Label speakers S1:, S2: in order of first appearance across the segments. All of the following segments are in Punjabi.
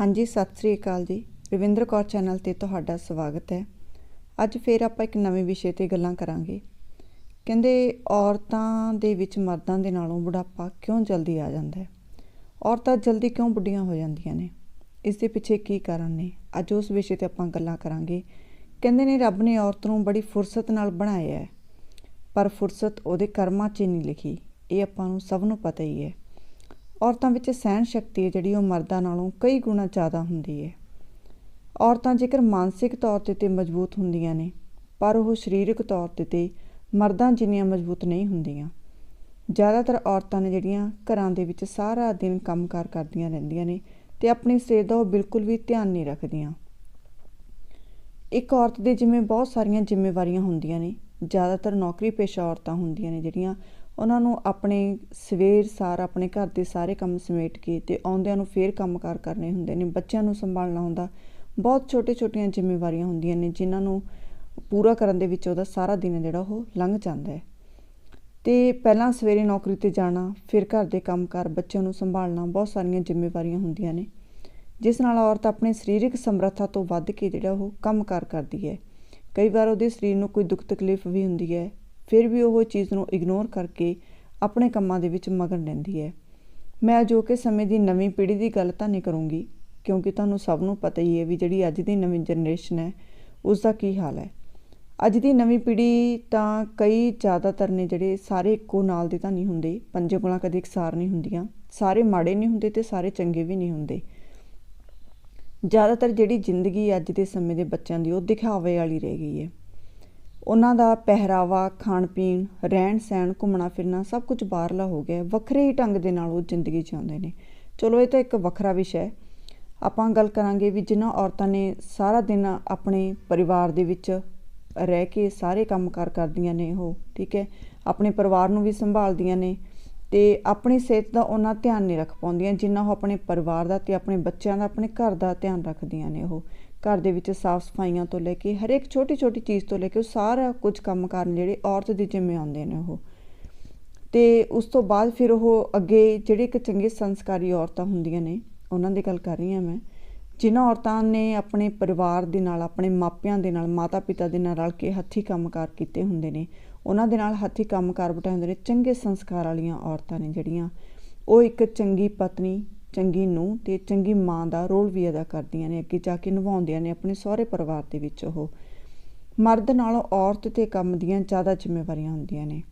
S1: ਹਾਂਜੀ, ਸਤਿ ਸ੍ਰੀ ਅਕਾਲ ਜੀ। ਰਵਿੰਦਰ ਕੌਰ ਚੈਨਲ ਤੇ ਤੁਹਾਡਾ ਸਵਾਗਤ ਹੈ। ਅੱਜ ਫੇਰ ਆਪਾਂ ਇੱਕ ਨਵੇਂ ਵਿਸ਼ੇ ਤੇ ਗੱਲਾਂ ਕਰਾਂਗੇ। ਕਹਿੰਦੇ, ਔਰਤਾਂ ਦੇ ਵਿੱਚ ਮਰਦਾਂ ਦੇ ਨਾਲੋਂ ਬੁਢਾਪਾ ਕਿਉਂ ਜਲਦੀ ਆ ਜਾਂਦਾ ਹੈ? ਔਰਤਾਂ ਜਲਦੀ ਕਿਉਂ ਬੁੱਢੀਆਂ ਹੋ ਜਾਂਦੀਆਂ ਨੇ? ਇਸ ਦੇ ਪਿੱਛੇ ਕੀ ਕਾਰਨ ਨੇ? ਅੱਜ ਉਸ ਵਿਸ਼ੇ ਤੇ ਆਪਾਂ ਗੱਲਾਂ ਕਰਾਂਗੇ। ਕਹਿੰਦੇ ਨੇ, ਰੱਬ ਨੇ ਔਰਤ ਨੂੰ ਬੜੀ ਫੁਰਸਤ ਨਾਲ ਬਣਾਇਆ ਹੈ। ਪਰ ਫੁਰਸਤ ਉਹਦੇ ਕਰਮਾਂ 'ਚ ਨਹੀਂ ਲਿਖੀ। ਇਹ ਆਪਾਂ ਨੂੰ ਸਭ ਨੂੰ ਪਤਾ ਹੀ ਹੈ। ਔਰਤਾਂ ਵਿੱਚ ਸਹਿਣ ਸ਼ਕਤੀ ਹੈ ਜਿਹੜੀ ਉਹ ਮਰਦਾਂ ਨਾਲੋਂ ਕਈ ਗੁਣਾ ਜ਼ਿਆਦਾ ਹੁੰਦੀ ਹੈ। ਔਰਤਾਂ ਜੇਕਰ ਮਾਨਸਿਕ ਤੌਰ ਤੇ ਤੇ ਮਜ਼ਬੂਤ ਹੁੰਦੀਆਂ ਨੇ, ਪਰ ਉਹ ਸਰੀਰਕ ਤੌਰ ਤੇ ਤੇ ਮਰਦਾਂ ਜਿੰਨੀਆਂ ਮਜ਼ਬੂਤ ਨਹੀਂ ਹੁੰਦੀਆਂ। ਜ਼ਿਆਦਾਤਰ ਔਰਤਾਂ ਨੇ ਜਿਹੜੀਆਂ ਘਰਾਂ ਦੇ ਵਿੱਚ ਸਾਰਾ ਦਿਨ ਕੰਮਕਾਰ ਕਰਦੀਆਂ ਰਹਿੰਦੀਆਂ ਨੇ ਤੇ ਆਪਣੀ ਸਿਹਤ ਦਾ ਉਹ ਬਿਲਕੁਲ ਵੀ ਧਿਆਨ ਨਹੀਂ ਰੱਖਦੀਆਂ। ਇੱਕ ਔਰਤ ਦੇ ਜਿਵੇਂ ਬਹੁਤ ਸਾਰੀਆਂ ਜ਼ਿੰਮੇਵਾਰੀਆਂ ਹੁੰਦੀਆਂ ਨੇ, ਜ਼ਿਆਦਾਤਰ ਨੌਕਰੀ ਪੇਸ਼ਾ ਔਰਤਾਂ ਹੁੰਦੀਆਂ ਨੇ ਜਿਹੜੀਆਂ ਉਹਨਾਂ ਨੂੰ ਆਪਣੇ ਸਵੇਰ ਸਾਰ, ਆਪਣੇ ਘਰ ਦੇ ਸਾਰੇ ਕੰਮ ਸਮੇਟ ਕੇ ਤੇ ਆਉਂਦਿਆਂ ਨੂੰ ਫੇਰ ਕੰਮਕਾਰ ਕਰਨੇ ਹੁੰਦੇ ਨੇ, ਬੱਚਿਆਂ ਨੂੰ ਸੰਭਾਲਣਾ ਹੁੰਦਾ। ਬਹੁਤ ਛੋਟੇ-ਛੋਟੀਆਂ ਜ਼ਿੰਮੇਵਾਰੀਆਂ ਹੁੰਦੀਆਂ ਨੇ ਜਿਨ੍ਹਾਂ ਨੂੰ ਪੂਰਾ ਕਰਨ ਦੇ ਵਿੱਚ ਉਹਦਾ ਸਾਰਾ ਦਿਨ ਜਿਹੜਾ ਉਹ ਲੰਘ ਜਾਂਦਾ ਹੈ। ਤੇ ਪਹਿਲਾਂ ਸਵੇਰੇ ਨੌਕਰੀ ਤੇ ਜਾਣਾ, ਫਿਰ ਘਰ ਦੇ ਕੰਮਕਾਰ ਬੱਚਿਆਂ ਨੂੰ ਸੰਭਾਲਣਾ, ਬਹੁਤ ਸਾਰੀਆਂ ਜ਼ਿੰਮੇਵਾਰੀਆਂ ਹੁੰਦੀਆਂ ਨੇ। ਜਿਸ ਨਾਲ ਔਰਤ ਆਪਣੇ ਸਰੀਰਕ ਸਮਰੱਥਾ ਤੋਂ ਵੱਧ ਕੇ ਜਿਹੜਾ ਉਹ ਕੰਮਕਾਰ ਕਰਦੀ ਹੈ। ਕਈ ਵਾਰ ਉਹਦੇ ਸਰੀਰ ਨੂੰ ਕੋਈ ਦੁੱਖ ਤਕਲੀਫ ਵੀ ਹੁੰਦੀ ਹੈ ਫਿਰ ਵੀ ਉਹ ਚੀਜ਼ ਨੂੰ ਇਗਨੋਰ ਕਰਕੇ ਆਪਣੇ ਕੰਮਾਂ ਦੇ ਵਿੱਚ ਮਗਨ ਰਹਿੰਦੀ ਹੈ। ਮੈਂ ਜੋ ਕਿ ਸਮੇਂ ਦੀ ਨਵੀਂ ਪੀੜ੍ਹੀ ਦੀ ਗੱਲ ਤਾਂ ਨਹੀਂ ਕਰੂੰਗੀ, ਕਿਉਂਕਿ ਤੁਹਾਨੂੰ ਸਭ ਨੂੰ ਪਤਾ ਹੀ ਹੈ ਵੀ ਜਿਹੜੀ ਅੱਜ ਦੀ ਨਵੀਂ ਜਨਰੇਸ਼ਨ ਹੈ ਉਸ ਦਾ ਕੀ ਹਾਲ ਹੈ। ਅੱਜ ਦੀ ਨਵੀਂ ਪੀੜ੍ਹੀ ਤਾਂ ਕਈ ਜ਼ਿਆਦਾਤਰ ਨੇ ਜਿਹੜੇ ਸਾਰੇ ਇੱਕੋ ਨਾਲ ਦੇ ਤਾਂ ਨਹੀਂ ਹੁੰਦੇ, ਪੰਜੇ ਗੁਣਾ ਕਦੇ ਇਕਸਾਰ ਨਹੀਂ ਹੁੰਦੀਆਂ, ਸਾਰੇ ਮਾੜੇ ਨਹੀਂ ਹੁੰਦੇ ਤੇ ਸਾਰੇ ਚੰਗੇ ਵੀ ਨਹੀਂ ਹੁੰਦੇ। ਜ਼ਿਆਦਾਤਰ ਜਿਹੜੀ ਜ਼ਿੰਦਗੀ ਅੱਜ ਦੇ ਸਮੇਂ ਦੇ ਬੱਚਿਆਂ ਦੀ, ਉਹ ਦਿਖਾਵੇ ਵਾਲੀ ਰਹਿ ਗਈ ਹੈ। ਉਹਨਾਂ ਦਾ ਪਹਿਰਾਵਾ ਖਾਣ ਪੀਣ ਰਹਿਣ ਸਹਿਣ ਘੁੰਮਣਾ ਫਿਰਨਾ ਸਭ ਕੁਝ ਬਾਹਰਲਾ ਹੋ ਗਿਆ ਵੱਖਰੇ ਹੀ ਢੰਗ ਦੇ ਨਾਲ ਉਹ ਜ਼ਿੰਦਗੀ ਜਿਉਂਦੇ ਨੇ। ਚਲੋ, ਇਹ ਤਾਂ ਇੱਕ ਵੱਖਰਾ ਵਿਸ਼ਾ ਹੈ। ਆਪਾਂ ਗੱਲ ਕਰਾਂਗੇ ਵੀ ਜਿਨ੍ਹਾਂ ਔਰਤਾਂ ਨੇ ਸਾਰਾ ਦਿਨ ਆਪਣੇ ਪਰਿਵਾਰ ਦੇ ਵਿੱਚ ਰਹਿ ਕੇ ਸਾਰੇ ਕੰਮਕਾਰ ਕਰਦੀਆਂ ਨੇ ਉਹ, ਠੀਕ ਹੈ, ਆਪਣੇ ਪਰਿਵਾਰ ਨੂੰ ਵੀ ਸੰਭਾਲਦੀਆਂ ਨੇ ਤੇ ਆਪਣੀ ਸਿਹਤ ਦਾ ਉਹਨਾਂ ਧਿਆਨ ਨਹੀਂ ਰੱਖ ਪਾਉਂਦੀਆਂ, ਜਿੰਨਾ ਉਹ ਆਪਣੇ ਪਰਿਵਾਰ ਦਾ ਤੇ ਆਪਣੇ ਬੱਚਿਆਂ ਦਾ, ਆਪਣੇ ਘਰ ਦਾ ਧਿਆਨ ਰੱਖਦੀਆਂ ਨੇ ਉਹ। ਘਰ ਦੇ ਵਿੱਚ ਸਾਫ਼ ਸਫਾਈਆਂ ਤੋਂ ਲੈ ਕੇ ਹਰ ਇੱਕ ਛੋਟੀ ਛੋਟੀ ਚੀਜ਼ ਤੋਂ ਲੈ ਕੇ ਉਹ ਸਾਰਾ ਕੁਝ ਕੰਮ ਕਰਨ ਜਿਹੜੇ ਔਰਤ ਦੇ ਜਿੰਮੇ ਆਉਂਦੇ ਨੇ ਉਹ। ਤੇ ਉਸ ਤੋਂ ਬਾਅਦ ਫਿਰ ਉਹ ਅੱਗੇ ਜਿਹੜੇ ਇੱਕ ਚੰਗੇ ਸੰਸਕਾਰੀ ਔਰਤਾਂ ਹੁੰਦੀਆਂ ਨੇ, ਉਹਨਾਂ ਦੀ ਗੱਲ ਕਰ ਰਹੀ ਹਾਂ ਮੈਂ, ਜਿਨ੍ਹਾਂ ਔਰਤਾਂ ਨੇ ਆਪਣੇ ਪਰਿਵਾਰ ਦੇ ਨਾਲ, ਆਪਣੇ ਮਾਪਿਆਂ ਦੇ ਨਾਲ, ਮਾਤਾ-ਪਿਤਾ ਦੇ ਨਾਲ ਰਲ ਕੇ ਹੱਥੀ ਕੰਮਕਾਰ ਕੀਤੇ ਹੁੰਦੇ ਨੇ, ਉਹਨਾਂ ਦੇ ਨਾਲ ਹੱਥੀ ਕੰਮਕਾਰ ਬਿਠਾਏ ਹੁੰਦੇ ਨੇ, ਚੰਗੇ ਸੰਸਕਾਰ ਵਾਲੀਆਂ ਔਰਤਾਂ ਨੇ ਜਿਹੜੀਆਂ, ਉਹ ਇੱਕ ਚੰਗੀ ਪਤਨੀ ਚੰਗੀ ਨੂੰ ਤੇ ਚੰਗੀ ਮਾਂ ਦਾ ਰੋਲ ਵੀ ਅਦਾ ਕਰਦੀਆਂ ਨੇ, ਅੱਗੇ ਜਾ ਕੇ ਨਿਭਾਉਂਦੀਆਂ ਨੇ ਆਪਣੇ ਸਹੁਰੇ ਪਰਿਵਾਰ ਦੇ ਵਿੱਚ ਉਹ। ਮਰਦ ਨਾਲੋਂ ਔਰਤ ਤੇ ਕੰਮ ਦੀਆਂ ਜ਼ਿਆਦਾ ਜ਼ਿੰਮੇਵਾਰੀਆਂ ਹੁੰਦੀਆਂ ਨੇ।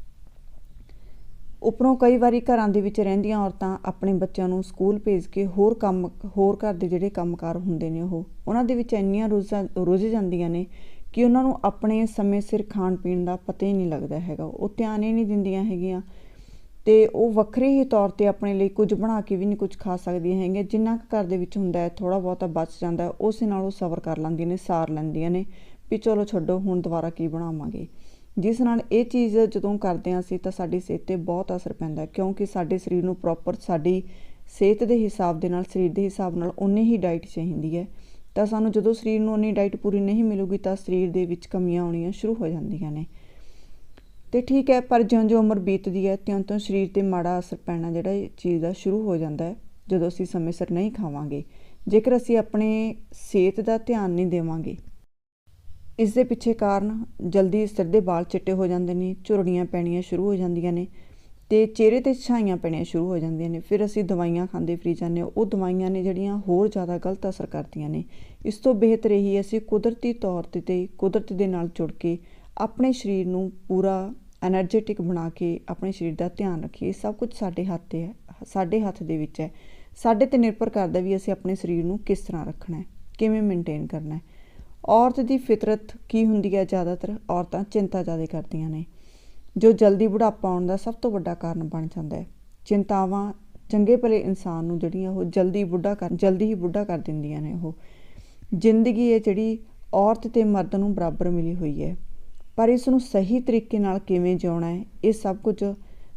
S1: ਉੱਪਰੋਂ ਕਈ ਵਾਰੀ ਘਰਾਂ ਦੇ ਵਿੱਚ ਰਹਿੰਦੀਆਂ ਔਰਤਾਂ ਆਪਣੇ ਬੱਚਿਆਂ ਨੂੰ ਸਕੂਲ ਭੇਜ ਕੇ ਹੋਰ ਕੰਮ, ਹੋਰ ਘਰ ਦੇ ਜਿਹੜੇ ਕੰਮਕਾਰ ਹੁੰਦੇ ਨੇ ਉਹ, ਉਹਨਾਂ ਦੇ ਵਿੱਚ ਇੰਨੀਆਂ ਰੁੱਝ ਜਾਂਦੀਆਂ ਨੇ ਕਿ ਉਹਨਾਂ ਨੂੰ ਆਪਣੇ ਸਮੇਂ ਸਿਰ ਖਾਣ ਪੀਣ ਦਾ ਪਤਾ ਹੀ ਨਹੀਂ ਲੱਗਦਾ ਹੈਗਾ। ਉਹ ਧਿਆਨ ਹੀ ਨਹੀਂ ਦਿੰਦੀਆਂ ਹੈਗੀਆਂ। ਤੇ ਉਹ ਵੱਖਰੇ ਹੀ ਤੌਰ ਤੇ ਆਪਣੇ ਲਈ ਕੁਝ ਬਣਾ ਕੇ ਵੀ ਨਹੀਂ ਕੁਝ ਖਾ ਸਕਦੀਆਂ ਹੈਗੀਆਂ। ਜਿੰਨਾ ਕੁ ਘਰ ਦੇ ਵਿੱਚ ਹੁੰਦਾ ਹੈ ਥੋੜਾ ਬਹੁਤਾ ਬਚ ਜਾਂਦਾ ਹੈ। ਉਸੇ ਨਾਲ ਉਹ ਸਬਰ ਕਰ ਲੈਂਦੀਆਂ ਨੇ, ਸਾਰ ਲੈਂਦੀਆਂ ਨੇ ਵੀ ਚਲੋ ਛੱਡੋ, ਹੁਣ ਦੁਬਾਰਾ ਕੀ ਬਣਾਵਾਂਗੇ। ਜਿਸ ਨਾਲ ਇਹ ਚੀਜ਼ ਜਦੋਂ ਕਰਦੇ ਹਾਂ ਅਸੀਂ ਤਾਂ ਸਾਡੀ ਸਿਹਤ ਤੇ ਬਹੁਤ ਅਸਰ ਪੈਂਦਾ ਕਿਉਂਕਿ ਸਾਡੇ ਸਰੀਰ ਨੂੰ ਪ੍ਰੋਪਰ ਸਾਡੀ ਸਿਹਤ ਦੇ ਹਿਸਾਬ ਦੇ ਨਾਲ, ਸਰੀਰ ਦੇ ਹਿਸਾਬ ਨਾਲ ਉਨੀ ਹੀ ਡਾਈਟ ਚਾਹੀਦੀ ਹੈ। ਤਾਂ ਸਾਨੂੰ ਜਦੋਂ ਸਰੀਰ ਨੂੰ ਉਨੀ ਡਾਈਟ ਪੂਰੀ ਨਹੀਂ ਮਿਲੂਗੀ ਤਾਂ ਸਰੀਰ ਦੇ ਵਿੱਚ ਕਮੀਆਂ ਆਉਣੀਆਂ ਸ਼ੁਰੂ ਹੋ ਜਾਂਦੀਆਂ ਨੇ। ਤੇ ਠੀਕ ਹੈ, ਪਰ ਜਿਉਂ-ਜਿਉਂ ਉਮਰ ਬੀਤਦੀ ਹੈ ਤਿਉਂ-ਤਿਉਂ ਸਰੀਰ ਤੇ ਮਾੜਾ ਅਸਰ ਪੈਣਾ ਜਿਹੜਾ ਇਹ ਚੀਜ਼ ਦਾ ਸ਼ੁਰੂ ਹੋ ਜਾਂਦਾ ਹੈ, ਜਦੋਂ ਅਸੀਂ ਸਮੇਂ ਸਿਰ ਨਹੀਂ ਖਾਵਾਂਗੇ। ਜੇਕਰ ਅਸੀਂ ਆਪਣੇ ਸਿਹਤ ਦਾ ਧਿਆਨ ਨਹੀਂ ਦੇਵਾਂਗੇ ਇਸ ਦੇ ਪਿੱਛੇ ਕਾਰਨ ਜਲਦੀ ਸਿਰ ਦੇ ਵਾਲ ਚਿੱਟੇ ਹੋ ਜਾਂਦੇ ਨੇ, ਝੁਰੜੀਆਂ ਪੈਣੀਆਂ ਸ਼ੁਰੂ ਹੋ ਜਾਂਦੀਆਂ ਨੇ ਤੇ ਚਿਹਰੇ ਤੇ ਛਾਈਆਂ ਪੈਣੀਆਂ ਸ਼ੁਰੂ ਹੋ ਜਾਂਦੀਆਂ ਨੇ। ਫਿਰ ਅਸੀਂ ਦਵਾਈਆਂ ਖਾਂਦੇ ਫਰੀ ਜਾਂਦੇ ਹਾਂ। ਉਹ ਦਵਾਈਆਂ ਨੇ ਜਿਹੜੀਆਂ ਹੋਰ ਜ਼ਿਆਦਾ ਗਲਤ ਅਸਰ ਕਰਦੀਆਂ ਨੇ। ਇਸ ਤੋਂ ਬਿਹਤਰ ਇਹੀ ਅਸੀਂ ਕੁਦਰਤੀ ਤੌਰ ਤੇ ਤੇ ਕੁਦਰਤ ਦੇ ਨਾਲ ਜੁੜ ਕੇ ਆਪਣੇ ਸਰੀਰ ਨੂੰ ਪੂਰਾ ਐਨਰਜੈਟਿਕ ਬਣਾ ਕੇ ਆਪਣੇ ਸਰੀਰ ਦਾ ਧਿਆਨ ਰੱਖੀਏ। ਸਭ ਕੁਝ ਸਾਡੇ ਹੱਥ ਤੇ ਹੈ, ਸਾਡੇ ਹੱਥ ਦੇ ਵਿੱਚ ਹੈ। ਸਾਡੇ ਤੇ ਨਿਰਭਰ ਕਰਦਾ ਵੀ ਅਸੀਂ ਆਪਣੇ ਸਰੀਰ ਨੂੰ ਕਿਸ ਤਰ੍ਹਾਂ ਰੱਖਣਾ ਹੈ, ਕਿਵੇਂ ਮੇਨਟੇਨ ਕਰਨਾ ਹੈ। ਔਰਤ ਦੀ ਫਿਤਰਤ ਕੀ ਹੁੰਦੀ ਹੈ ਜ਼ਿਆਦਾਤਰ? ਔਰਤਾਂ ਚਿੰਤਾ ਜ਼ਿਆਦਾ ਕਰਦੀਆਂ ਨੇ। ਜੋ ਜਲਦੀ ਬੁਢਾਪਾ ਆਉਣ ਦਾ ਸਭ ਤੋਂ ਵੱਡਾ ਕਾਰਨ ਬਣ ਜਾਂਦਾ ਹੈ। ਚਿੰਤਾਵਾਂ ਚੰਗੇ ਭਲੇ ਇਨਸਾਨ ਨੂੰ ਜਿਹੜੀਆਂ ਉਹ ਜਲਦੀ ਬੁੱਢਾ ਕਰ, ਜਲਦੀ ਹੀ ਬੁੱਢਾ ਕਰ ਦਿੰਦੀਆਂ ਨੇ ਉਹ। ਜ਼ਿੰਦਗੀ ਇਹ ਜਿਹੜੀ ਔਰਤ ਤੇ ਮਰਦ ਨੂੰ ਬਰਾਬਰ ਮਿਲੀ ਹੋਈ ਹੈ। ਪਰ ਇਸ ਨੂੰ ਸਹੀ ਤਰੀਕੇ ਨਾਲ ਕਿਵੇਂ ਜਿਉਣਾ ਹੈ, ਇਹ ਸਭ ਕੁਝ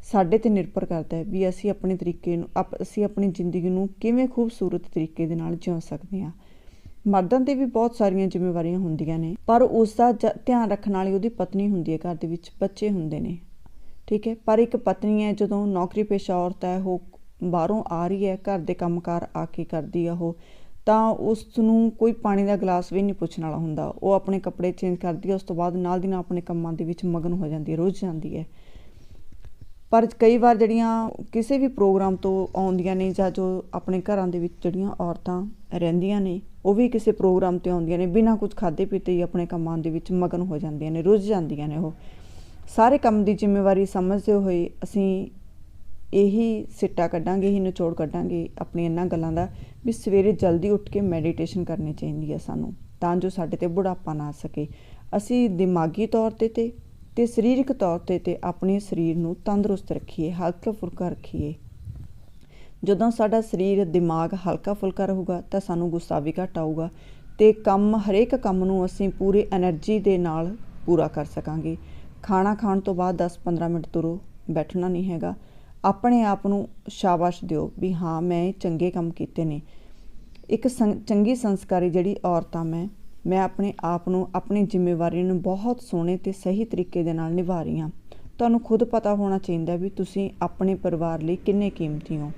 S1: ਸਾਡੇ ਤੇ ਨਿਰਭਰ ਕਰਦਾ ਹੈ ਵੀ ਅਸੀਂ ਆਪਣੇ ਤਰੀਕੇ ਨੂੰ ਅਸੀਂ ਆਪਣੀ ਜ਼ਿੰਦਗੀ ਨੂੰ ਕਿਵੇਂ ਖੂਬਸੂਰਤ ਤਰੀਕੇ ਦੇ ਨਾਲ ਜਿਉ ਸਕਦੇ ਹਾਂ। ਮਰਦਾਂ ਤੇ ਵੀ ਬਹੁਤ ਸਾਰੀਆਂ ਜ਼ਿੰਮੇਵਾਰੀਆਂ ਹੁੰਦੀਆਂ ਨੇ, ਪਰ ਉਸ ਦਾ ਧਿਆਨ ਰੱਖਣ ਵਾਲੀ ਉਹਦੀ ਪਤਨੀ ਹੁੰਦੀ ਹੈ ਘਰ ਦੇ ਵਿੱਚ, ਬੱਚੇ ਹੁੰਦੇ ਨੇ। ਠੀਕ ਹੈ, ਪਰ ਇੱਕ ਪਤਨੀ ਹੈ, ਜਦੋਂ ਨੌਕਰੀ ਪੇਸ਼ਾ ਔਰਤ ਹੈ, ਉਹ ਬਾਹਰੋਂ ਆ ਰਹੀ ਹੈ, ਘਰ ਦੇ ਕੰਮਕਾਰ ਆ ਕੇ ਕਰਦੀ ਆ ਉਹ। ਤਾਂ ਉਸ ਨੂੰ ਕੋਈ ਪਾਣੀ ਦਾ ਗਲਾਸ ਵੀ ਨਹੀਂ ਪੁੱਛਣ ਵਾਲਾ ਹੁੰਦਾ। ਉਹ ਆਪਣੇ ਕੱਪੜੇ ਚੇਂਜ ਕਰਦੀ ਹੈ, ਉਸ ਤੋਂ ਬਾਅਦ ਨਾਲ ਦੀ ਨਾਲ ਆਪਣੇ ਕੰਮਾਂ ਦੇ ਵਿੱਚ ਮਗਨ ਹੋ ਜਾਂਦੀ ਹੈ, ਰੁੱਝ ਜਾਂਦੀ ਹੈ। ਪਰ ਕਈ ਵਾਰ ਜਿਹੜੀਆਂ ਕਿਸੇ ਵੀ ਪ੍ਰੋਗਰਾਮ ਤੋਂ ਆਉਂਦੀਆਂ ਨੇ ਜਾਂ ਜੋ ਆਪਣੇ ਘਰਾਂ ਦੇ ਵਿੱਚ ਜਿਹੜੀਆਂ ਔਰਤਾਂ ਰਹਿੰਦੀਆਂ ਨੇ, ਉਹ ਵੀ ਕਿਸੇ ਪ੍ਰੋਗਰਾਮ ਤੇ ਆਉਂਦੀਆਂ ਨੇ, ਬਿਨਾਂ ਕੁਝ ਖਾਦੇ ਪੀਤੇ ਹੀ ਆਪਣੇ ਕੰਮਾਂ ਦੇ ਵਿੱਚ ਮਗਨ ਹੋ ਜਾਂਦੀਆਂ ਨੇ, ਰੁੱਝ ਜਾਂਦੀਆਂ ਨੇ ਉਹ। ਸਾਰੇ ਕੰਮ ਦੀ ਜ਼ਿੰਮੇਵਾਰੀ ਸਮਝਦੇ ਹੋਏ ਅਸੀਂ ਇਹੀ ਸਿੱਟਾ ਕੱਢਾਂਗੇ ਹੀ ਨਿਚੋੜ ਕੱਢਾਂਗੇ ਆਪਣੀ ਇਹਨਾਂ ਗੱਲਾਂ ਦਾ ਵੀ ਸਵੇਰੇ ਜਲਦੀ ਉੱਠ ਕੇ ਮੈਡੀਟੇਸ਼ਨ ਕਰਨੀ ਚਾਹੀਦੀ ਹੈ ਸਾਨੂੰ, ਤਾਂ ਜੋ ਸਾਡੇ ਤੇ ਬੁਢਾਪਾ ਨਾ ਆ ਸਕੇ। ਅਸੀਂ ਦਿਮਾਗੀ ਤੌਰ ਤੇ ਤੇ ਤੇ ਸਰੀਰਕ ਤੌਰ ਤੇ ਤੇ ਆਪਣੇ ਸਰੀਰ ਨੂੰ ਤੰਦਰੁਸਤ ਰੱਖੀਏ ਹਲਕਾ ਫੁਲਕਾ ਰੱਖੀਏ। ਜਦੋਂ ਸਾਡਾ ਸਰੀਰ ਦਿਮਾਗ ਹਲਕਾ ਫੁਲਕਾ ਰਹੂਗਾ, ਤਾਂ ਸਾਨੂੰ ਗੁੱਸਾ ਵੀ ਘਟ ਆਊਗਾ ਤੇ ਕੰਮ, ਹਰੇਕ ਕੰਮ ਨੂੰ ਅਸੀਂ ਪੂਰੇ એનર્ਜੀ ਦੇ ਨਾਲ ਪੂਰਾ ਕਰ ਸਕਾਂਗੇ। ਖਾਣਾ ਖਾਣ ਤੋਂ ਬਾਅਦ 10-15 ਮਿੰਟ ਤੁਰੋ, ਬੈਠਣਾ ਨਹੀਂ ਹੈਗਾ। ਆਪਣੇ ਆਪ ਨੂੰ ਸ਼ਾਬਾਸ਼ ਦਿਓ ਵੀ ਹਾਂ, ਮੈਂ ਚੰਗੇ ਕੰਮ ਕੀਤੇ ਨੇ। ਇੱਕ ਚੰਗੀ ਸੰਸਕਾਰੀ ਜਿਹੜੀ ਔਰਤ ਆ ਮੈਂ ਮੈਂ ਆਪਣੇ ਆਪ ਨੂੰ, ਆਪਣੀ ਜ਼ਿੰਮੇਵਾਰੀ ਨੂੰ ਬਹੁਤ ਸੋਹਣੇ ਤੇ ਸਹੀ ਤਰੀਕੇ ਦੇ ਨਾਲ ਨਿਭਾ ਰਹੀ ਹਾਂ। ਤੁਹਾਨੂੰ ਖੁਦ ਪਤਾ ਹੋਣਾ ਚਾਹੀਦਾ ਵੀ ਤੁਸੀਂ ਆਪਣੇ ਪਰਿਵਾਰ ਲਈ ਕਿੰਨੇ ਕੀਮਤੀ ਹੋ।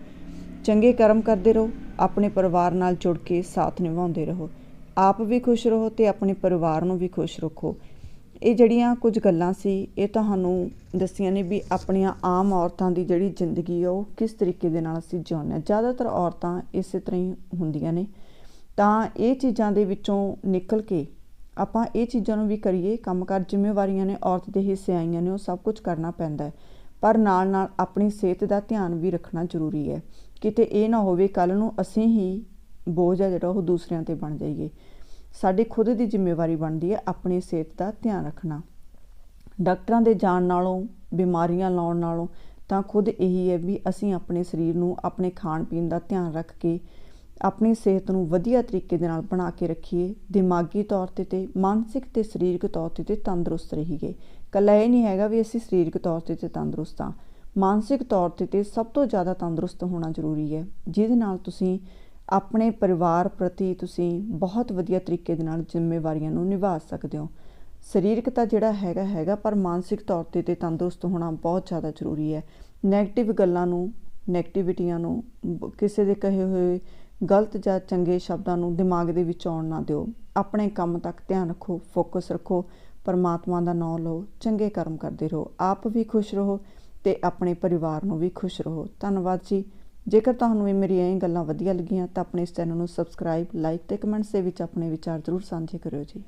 S1: ਚੰਗੇ ਕਰਮ ਕਰਦੇ ਰਹੋ, ਆਪਣੇ ਪਰਿਵਾਰ ਨਾਲ ਜੁੜ ਕੇ ਸਾਥ ਨਿਭਾਉਂਦੇ ਰਹੋ। ਆਪ ਵੀ ਖੁਸ਼ ਰਹੋ ਤੇ ਆਪਣੇ ਪਰਿਵਾਰ ਨੂੰ ਵੀ ਖੁਸ਼ ਰੱਖੋ। ਇਹ ਜਿਹੜੀਆਂ ਕੁਝ ਗੱਲਾਂ ਸੀ, ਇਹ ਤੁਹਾਨੂੰ ਦੱਸੀਆਂ ਨੇ ਵੀ ਆਪਣੀਆਂ ਆਮ ਔਰਤਾਂ ਦੀ ਜਿਹੜੀ ਜ਼ਿੰਦਗੀ ਆ, ਉਹ ਕਿਸ ਤਰੀਕੇ ਦੇ ਨਾਲ ਅਸੀਂ ਜਿਉਂਦੇ ਹਾਂ। ਜ਼ਿਆਦਾਤਰ ਔਰਤਾਂ ਇਸੇ ਤਰ੍ਹਾਂ ਹੀ ਹੁੰਦੀਆਂ ਨੇ। ਤਾਂ ਇਹ ਚੀਜ਼ਾਂ ਦੇ ਵਿੱਚੋਂ ਨਿਕਲ ਕੇ ਆਪਾਂ ਇਹ ਚੀਜ਼ਾਂ ਨੂੰ ਵੀ ਕਰੀਏ, ਕੰਮਕਾਰ ਜ਼ਿੰਮੇਵਾਰੀਆਂ ਨੇ, ਔਰਤ ਦੇ ਹਿੱਸੇ ਆਈਆਂ ਨੇ, ਉਹ ਸਭ ਕੁਝ ਕਰਨਾ ਪੈਂਦਾ ਹੈ। ਪਰ ਨਾਲ ਨਾਲ ਆਪਣੀ ਸਿਹਤ ਦਾ ਧਿਆਨ ਵੀ ਰੱਖਣਾ ਜ਼ਰੂਰੀ ਹੈ। ਕਿਤੇ ਇਹ ਨਾ ਹੋਵੇ ਕੱਲ ਨੂੰ ਅਸੀਂ ਹੀ ਬੋਝ ਆ ਜਿਹੜਾ, ਉਹ ਦੂਸਰਿਆਂ ਤੇ ਬਣ ਜਾਈਏ। ਸਾਡੀ ਖੁਦ ਦੀ ਜ਼ਿੰਮੇਵਾਰੀ ਬਣਦੀ ਹੈ ਆਪਣੀ ਸਿਹਤ ਦਾ ਧਿਆਨ ਰੱਖਣਾ। ਡਾਕਟਰਾਂ ਦੇ ਜਾਣ ਨਾਲੋਂ, ਬਿਮਾਰੀਆਂ ਲਾਉਣ ਨਾਲੋਂ ਤਾਂ ਖੁਦ ਇਹੀ ਹੈ ਵੀ ਅਸੀਂ ਆਪਣੇ ਸਰੀਰ ਨੂੰ, ਆਪਣੇ ਖਾਣ ਪੀਣ ਦਾ ਧਿਆਨ ਰੱਖ ਕੇ ਆਪਣੀ ਸਿਹਤ ਨੂੰ ਵਧੀਆ ਤਰੀਕੇ ਦੇ ਨਾਲ ਬਣਾ ਕੇ ਰੱਖੀਏ। ਦਿਮਾਗੀ ਤੌਰ ਤੇ ਤੇ, ਮਾਨਸਿਕ ਤੇ ਸਰੀਰਕ ਤੌਰ ਤੇ ਤੇ ਤੰਦਰੁਸਤ ਰਹੀਏ। ਕੱਲਾ ਇਹ ਨਹੀਂ ਹੈਗਾ ਵੀ ਅਸੀਂ ਸਰੀਰਕ ਤੌਰ ਤੇ ਤੇ ਤੰਦਰੁਸਤ ਆ ਮਾਨਸਿਕ ਤੌਰ ਤੇ ਤੇ ਸਭ ਤੋਂ ਜ਼ਿਆਦਾ ਤੰਦਰੁਸਤ ਹੋਣਾ ਜ਼ਰੂਰੀ ਹੈ, ਜਿਹਦੇ ਨਾਲ ਤੁਸੀਂ ਆਪਣੇ ਪਰਿਵਾਰ ਪ੍ਰਤੀ ਤੁਸੀਂ ਬਹੁਤ ਵਧੀਆ ਤਰੀਕੇ ਦੇ ਨਾਲ ਜ਼ਿੰਮੇਵਾਰੀਆਂ ਨੂੰ ਨਿਭਾ ਸਕਦੇ ਹੋ। ਸਰੀਰਕ ਤਾਂ ਜਿਹੜਾ ਹੈਗਾ ਹੈਗਾ, ਪਰ ਮਾਨਸਿਕ ਤੌਰ ਤੇ ਤੇ ਤੰਦਰੁਸਤ ਹੋਣਾ ਬਹੁਤ ਜ਼ਿਆਦਾ ਜ਼ਰੂਰੀ ਹੈ। 네ਗੇਟਿਵ ਗੱਲਾਂ ਨੂੰ 네ਗੇਟਿਵਿਟੀਆਂ ਨੂੰ ਕਿਸੇ ਦੇ ਕਹੇ ਹੋਏ ਗਲਤ ਜਾਂ ਚੰਗੇ ਸ਼ਬਦਾਂ ਨੂੰ ਦਿਮਾਗ ਦੇ ਵਿੱਚ ਆਉਣ ਨਾ ਦਿਓ। ਆਪਣੇ ਕੰਮ ਤੱਕ ਧਿਆਨ ਰੱਖੋ ਫੋਕਸ ਰੱਖੋ, ਪਰਮਾਤਮਾ ਦਾ ਨਾਮ ਲਓ, ਚੰਗੇ ਕਰਮ ਕਰਦੇ ਰਹੋ। ਆਪ ਵੀ ਖੁਸ਼ ਰਹੋ ਤੇ ਆਪਣੇ ਪਰਿਵਾਰ ਨੂੰ ਵੀ ਖੁਸ਼ ਰਹੋ। ਧੰਨਵਾਦ ਜੀ। ਜੇਕਰ ਤੁਹਾਨੂੰ ਇਹ ਮੇਰੀਆਂ ਇਹ ਗੱਲਾਂ ਵਧੀਆ ਲੱਗੀਆਂ ਤਾਂ ਆਪਣੇ ਇਸ ਚੈਨਲ ਨੂੰ ਸਬਸਕ੍ਰਾਈਬ ਲਾਈਕ ਤੇ ਕਮੈਂਟਸ ਦੇ ਵਿੱਚ ਆਪਣੇ ਵਿਚਾਰ ਜ਼ਰੂਰ ਸਾਂਝੇ ਕਰਿਓ ਜੀ।